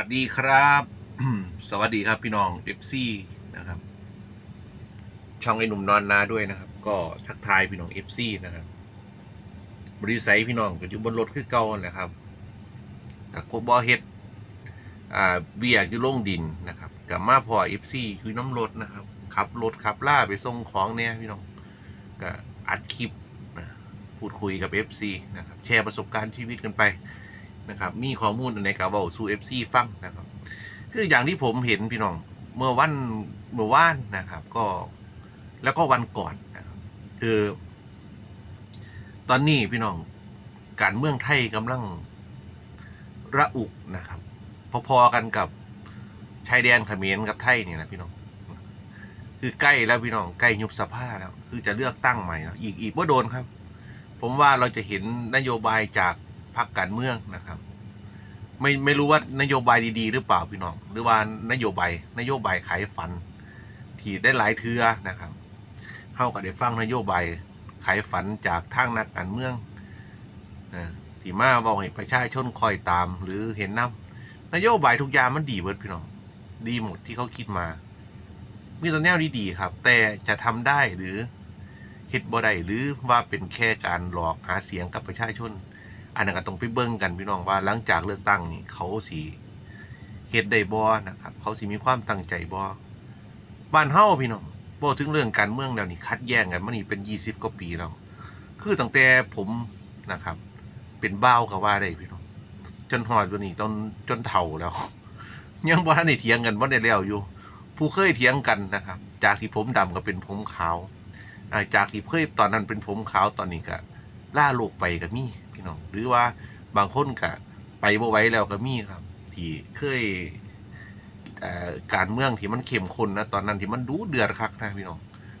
วัสดีครับ สวัสดีครับพี่น้องเอฟซีนะครับ ช่องไอ้หนุ่มนอนนาด้วยนะครับ ก็ทักทายพี่น้องเอฟซีนะครับ บริษัทพี่น้องก็อยู่บนรถคือเก่าแหละครับกับโคบอเฮ็ดอ่าเวียกอยู่ลงดินนะครับกับมาพอเอฟซีคือน้ำรถนะครับขับรถขับล่าไปส่งของเนี่ยพี่น้องก็อัดคลิปนะพูดคุยกับ FC นะครับ แชร์ประสบการณ์ชีวิตกันไป นะครับ มีข้อมูลในกาเบาสู่เอฟซีฟังนะครับ คืออย่างที่ผมเห็นพี่น้องเมื่อวันเมื่อวานนะครับ ก็แล้วก็วันก่อนนะครับคือ ตอนนี้พี่น้องการเมืองไทยกำลังระอุนะครับ พอๆกันกับชายแดนเขมรกับไทยนี่นะพี่น้อง คือใกล้แล้วพี่น้องใกล้ยุบสภาแล้ว คือจะเลือกตั้งใหม่แล้วอีกอีกว่าโดนครับ ผมว่าเราจะเห็นนโยบายจากพรรคการเมืองนะครับ ไม่ไม่รู้ว่านโยบายดีๆ หรือเปล่าพี่น้อง หรือว่านโยบายนโยบายขายฝัน ที่ได้หลายเทือนะครับเข้ากับได้ฟังนโยบายขายฝันจากทางนักการเมืองนะที่มาบอกให้ประชาชนคอยตาม หรือเห็นน้ำนโยบายทุกอย่างมันดีเบิดพี่น้อง ดีหมดที่เขาคิดมา มีตัวแนวดีๆครับ แต่จะทำได้หรือเฮ็ดบ่ได้หรือว่าเป็นแค่การหลอกหาเสียงกับประชาชน อันนั้นก็ต้องไปเบิ่งกันพี่น้องว่าหลังจากเลือกตั้งนี่เขาสิเฮ็ดได้บ่นะครับ เขาสิมีความตั้งใจบ่บ้านเฮาพี่น้องบ่ถึงเรื่องการเมืองแล้วนี่คัดแย่งกันมานี่เป็น20กว่าปีแล้วคือตั้งแต่ผมนะครับ เป็นบ้าวก็ว่าได้พี่น้องจนฮอดวันนี้จนจนเฒ่าแล้ว ยังบ่ทันได้เถียงกันบ่ได้แล้วอยู่ ผู้เคยเถียงกันนะครับ จากที่ผมดำก็เป็นผมขาวอ่าจากที่เคยตอนนั้นเป็นผมขาวตอนนี้ก็ล่าโลกไปก็มี พี่น้องหรือว่าบางคนก็ไปบ่ไว้แล้วก็มีครับ ที่เคยการเมืองที่มันเข้มข้นนะตอนนั้นที่มันดูเดือดคักนะพี่น้อง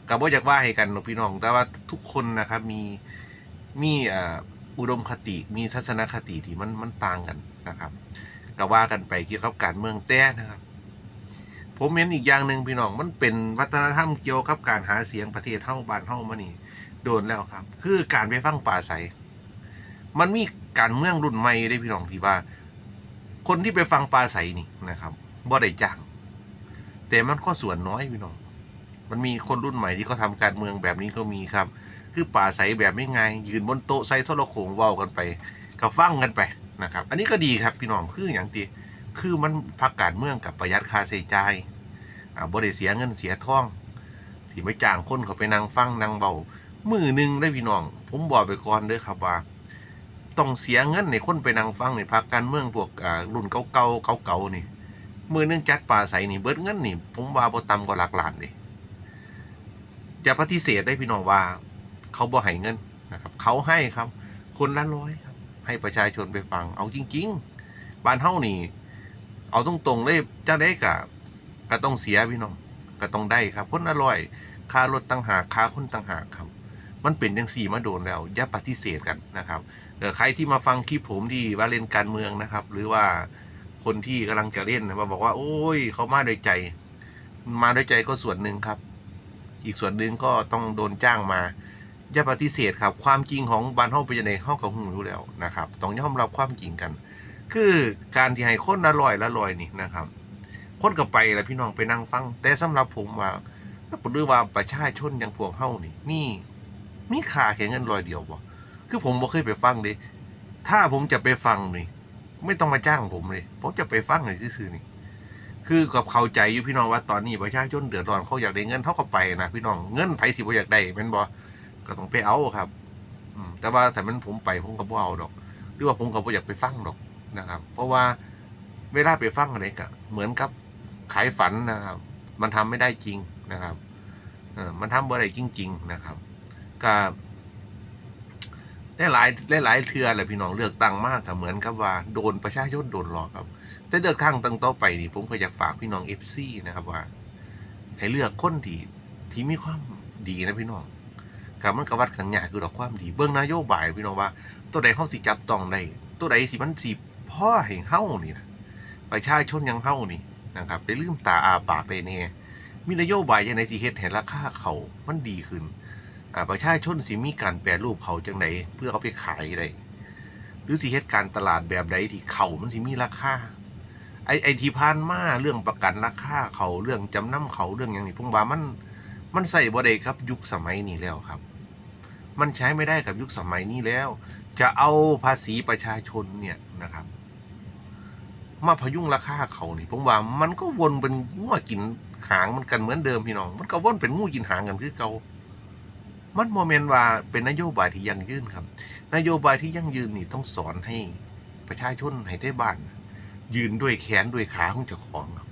ก็บ่อยากว่าให้กันหรอกพี่น้อง แต่ว่าทุกคนนะครับมีมีอ่าอุดมคติมีทัศนคติที่มันมันต่างกันนะครับก็ว่ากันไปเกี่ยวกับการเมืองแต่นะครับ ผมเห็นอีกอย่างหนึ่งพี่น้องมันเป็นวัฒนธรรมเกี่ยวกับการหาเสียงประเทศเท่าบ้านเท่ามานี่โดนแล้วครับ คือการไปฟังป่าใส มันมีการเมืองรุ่นใหม่ได้พี่น้องที่ว่า คนที่ไปฟังปลาใสนี่นะครับบ่ได้จ้าง แต่มันก็ส่วนน้อยพี่น้อง มันมีคนรุ่นใหม่ที่เขาทำการเมืองแบบนี้ก็มีครับ คือป่าใสแบบไม่ไงยืนบนโต๊ะใส่โทรโขงเว้ากันไปก็ฟังกันไปนะครับ อันนี้ก็ดีครับพี่น้องคืออย่างตีคือมันพักการเมืองกับประหยัดค่าใช้จ่ายอ่าบ่ได้เสียเงินเสียทองที่ไม่จ้างคนเขาไปนั่งฟังนั่งเบามือหนึ่งได้พี่น้อง ผมบอกไปก่อนเด้อครับว่า ต้องเสียเงินในคนไปนั่งฟังในพักการเมืองพวกอ่ารุ่นเก่าๆเก่าๆนี่มือหนึงจัดป่าใสนี่เบิดเงินนี่ ผมว่าบ่ต่ำกว่าหลักล้านเลยจะปฏิเสธได้พี่น้องว่า เขาบ่ให้เงินนะครับ เขาให้ครับ คนละร้อยครับ ให้ประชาชนไปฟัง เอาจริง ๆ บ้านเฮานี่ เอาตรงๆเลยจะได้กะก็ต้องเสียพี่น้องก็ต้องได้ครับ คนละร้อยค่ารถต่างหากค่าคนต่างหากครับ มันเป็นจังสี่มาโดนแล้วอย่าปฏิเสธกันนะครับ ใครที่มาฟังคลิปผมที่ว่าเล่นการเมืองนะครับ หรือว่าคนที่กำลังจะเล่นมาบอกว่า โอ้ย เขามาโดยใจ มาโดยใจก็ส่วนหนึ่งครับ อีกส่วนหนึ่งก็ต้องโดนจ้างมาอย่าปฏิเสธครับ ความจริงของบ้านห้องเป็นยังไงห้องกับหูรู้แล้วนะครับ ต้องยอมรับความจริงกัน คือการที่ให้คนละลอยละลอยนี่นะครับคนกับไปแล้วพี่น้องไปนั่งฟัง แต่สำหรับผมว่าถ้าผมดูว่าประชาชนอย่างพวกเฮานี่มีมีค่าแค่เงินลอยเดียวบ่ คือผมบ่เคยไปฟังเลยถ้าผมจะไปฟังนี่ไม่ต้องมาจ้างผมเลย ผมจะไปฟังเลยซื่อๆนี่ คือกับเข้าใจอยู่พี่น้องว่าตอนนี้ประชาชนเดือดร้อนเขาอยากได้เงินเขาก็ไปนะพี่น้องเงินไผสิบ่อยากได้แม่นบ่ก็ต้องไปเอาครับอืมแต่ว่าแต่มันผมไปผมก็บ่เอาดอก หรือว่าผมก็บ่อยากไปฟังดอกนะครับ เพราะว่าเวลาไปฟังอะไรก็เหมือนกับขายฝันนะครับ มันทำไม่ได้จริงนะครับเออมันทำบ่ได้จริง ๆ นะครับ ก็ ได้หลายได้หลายเทือแหละพี่น้องเลือกตั้งมากครับเหมือนกับว่าโดนประชาชนโดนหลอกครับ แต่เลือกทางตั้งต่อไปนี่ผมก็อยากฝากพี่น้องเอฟซีนะครับว่า ให้เลือกคนที่ที่มีความดีนะพี่น้องกับมันกวัดกันยากคือดอกความดี เบื้องนโยบายพี่น้องว่า ตัวใดเข้าสิจับต้องได้ตัวใดสิมันสิพ่อให้เฮ้านี่นะประชาชนยังเฮ้านี่นะครับได้ลืมตาอาปากได้แน่ยมีนโยบายยังไงสิเฮ็ดให้ราคาเขามันดีขึ้น ประชาชนสิมีการแปรรูปเขาจังไดเพื่อเอาไปขายได้หรือสิเฮ็ดการตลาดแบบใดที่เขามันสิมีราคาไอไอที่ผ่านมาเรื่องประกันราคาเขาเรื่องจำนำเขาเรื่องอย่างนี้ผมว่ามันมันใส่บ่ได้ครับยุคสมัยนี้แล้วครับ มันใช้ไม่ได้กับยุคสมัยนี้แล้ว จะเอาภาษีประชาชนเนี่ยนะครับ มาพยุงราคาเขานี่ผมว่ามันก็วนเป็นงูกินหางมันกันเหมือนเดิมพี่น้อง มันก็วนเป็นงูกินหางกันคือเก่า มันโมเมนต์ว่าเป็นนโยบายที่ยั่งยืนครับ นโยบายที่ยั่งยืนนี่ต้องสอนให้ประชาชนให้ได้บ้าน ยืนด้วยแขนด้วยขาของเจ้าของครับ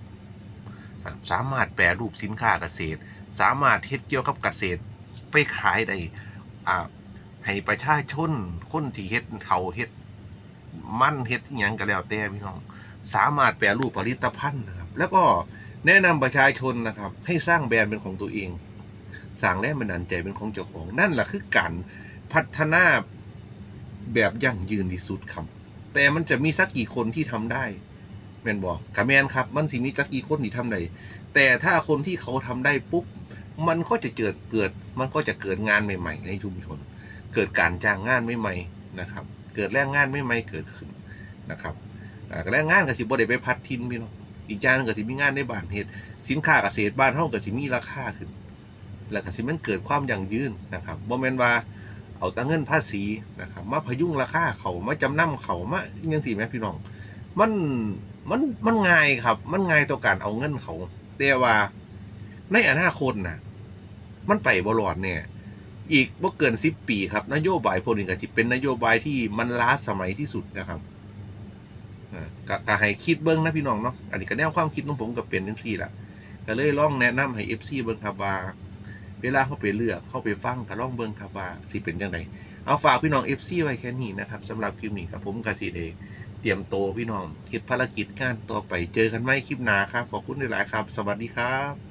สามารถแปรรูปสินค้าเกษตร สามารถเฮ็ดเกี่ยวกับเกษตรไปขายได้อ่าให้ประชาชนคนที่เฮ็ดเขาเฮ็ดมั่นเฮ็ดอหยังก็แล้วแต่พี่น้อง สามารถแปรรูปผลิตภัณฑ์นะครับ แล้วก็แนะนำประชาชนนะครับ ให้สร้างแบรนด์เป็นของตัวเอง สร้างแรงบันดาลใจเป็นของเจ้าของ นั่นแหละคือการพัฒนาแบบยั่งยืนที่สุดครับ แต่มันจะมีสักกี่คนที่ทำได้แมนบอกกะแมนครับ มันสิมีสักกี่คนที่ทำได้แต่ถ้าคนที่เขาทำได้ปุ๊บมันก็จะเกิดเกิด มันก็จะเกิดงานใหม่ ๆ ในชุมชน เกิดการจ้างงานใหม่ๆนะครับ เกิดแรงงานใหม่ๆเกิดขึ้นนะครับแรงงานก็สิบ่ได้ไปพัดทินพี่น้องอีกอย่างหนึงก็สิมีงานในบ้านเฮ็ดสินค้าเกษตรบ้านเฮาก็สิมีราคาขึ้น แล้วก็สิมันเกิดความยั่งยืนนะครับบ่แม่นว่าเอาตังเงินภาษีนะครับมาพยุงราคาเขามาจำนำเขามายังสี่แม่พี่น้อง มันมันมันง่ายครับ มันง่ายต่อการเอาเงินเขาแต่ว่าในอนาคตนะมันไปบรอดเนี่ย อีกบ่เกินสิบปีครับ นโยบายพวกนี้ก็จะเป็นนโยบายที่มันล้าสมัยที่สุดนะครับอ่าก็กให้คิดเบิ้งนะพี่น้องเนาะอันนี้ก็แนวความคิดของผมก็เป็นจังซี่ละก็เลยลองแนะนำให้ FC เบิ้งครับว่า เวลาเขาไปเลือกเขาไปฟังก็ลองเบิงครับว่าสิเป็นยังไดเอาฝากพี่น้อง FC ไว้แค่นี้นะครับสำหรับคลิปนี้ครับผมกสิเดเตรียมโตพี่น้องคิดภารกิจงานต่อไปเจอกันไหมคลิปหน้าครับขอบคุณหลายๆครับ สวัสดีครับ